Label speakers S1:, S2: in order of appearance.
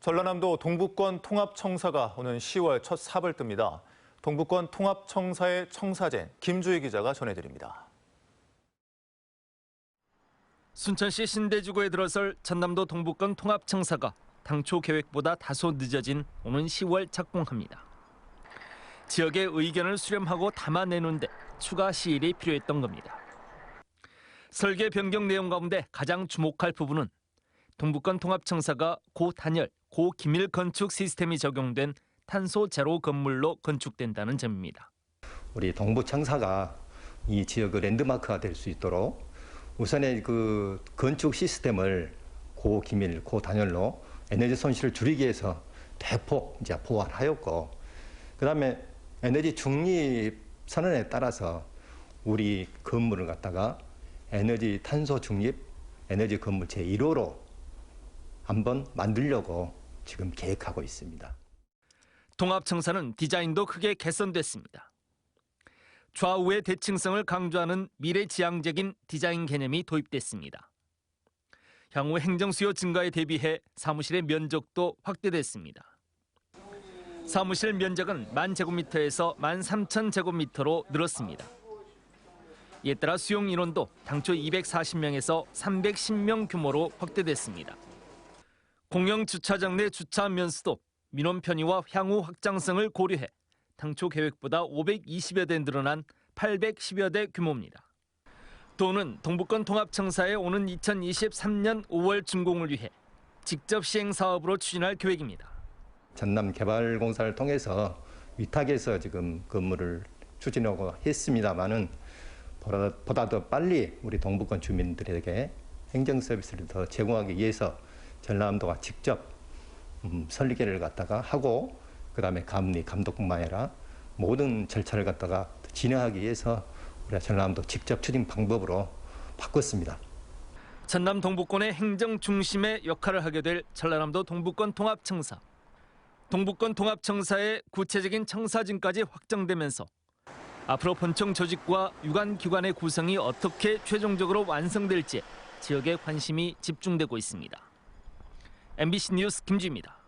S1: 전라남도 동북권 통합청사가 오는 10월 첫 삽을 뜹니다. 동북권 통합청사의 청사진 김주희 기자가 전해드립니다.
S2: 순천시 신대주구에 들어설 전남도 동북권 통합청사가 당초 계획보다 다소 늦어진 오는 10월 착공합니다. 지역의 의견을 수렴하고 담아내는데 추가 시일이 필요했던 겁니다. 설계 변경 내용 가운데 가장 주목할 부분은 동북권 통합청사가 고 단열, 고 기밀 건축 시스템이 적용된 탄소 제로 건물로 건축된다는 점입니다.
S3: 우리 동부 청사가 이 지역의 랜드마크가 될 수 있도록 우선의 그 건축 시스템을 고기밀, 고단열로 에너지 손실을 줄이기 위해서 대폭 이제 보완하였고, 그 다음에 에너지 중립 선언에 따라서 우리 건물을 갖다가 에너지 탄소 중립 에너지 건물 제1호로 한번 만들려고 지금 계획하고 있습니다.
S2: 통합청사는 디자인도 크게 개선됐습니다. 좌우의 대칭성을 강조하는 미래지향적인 디자인 개념이 도입됐습니다. 향후 행정수요 증가에 대비해 사무실의 면적도 확대됐습니다. 사무실 면적은 만 제곱미터에서 만 3천 제곱미터로 늘었습니다. 이에 따라 수용 인원도 당초 240명에서 310명 규모로 확대됐습니다. 공영 주차장 내 주차 면수도 민원 편의와 향후 확장성을 고려해 당초 계획보다 520여 대 늘어난 810여 대 규모입니다. 도는 동북권 통합청사에 오는 2023년 5월 준공을 위해 직접 시행 사업으로 추진할 계획입니다.
S3: 전남 개발공사를 통해서 위탁해서 지금 건물을 추진하고 했습니다만은 보다 더 빨리 우리 동북권 주민들에게 행정 서비스를 더 제공하기 위해서 전남도가 직접 음, 설계를 갖다가 하고 그 다음에 감리 감독뿐만 아니라 모든 절차를 갖다가 진행하기 위해서 우리가 전남도 직접 추진 방법으로 바꿨습니다.
S2: 전남 동북권의 행정 중심의 역할을 하게 될 전라남도 동북권 통합청사. 동북권 통합청사의 구체적인 청사진까지 확정되면서 앞으로 본청 조직과 유관 기관의 구성이 어떻게 최종적으로 완성될지 지역의 관심이 집중되고 있습니다. MBC 뉴스 김지입니다.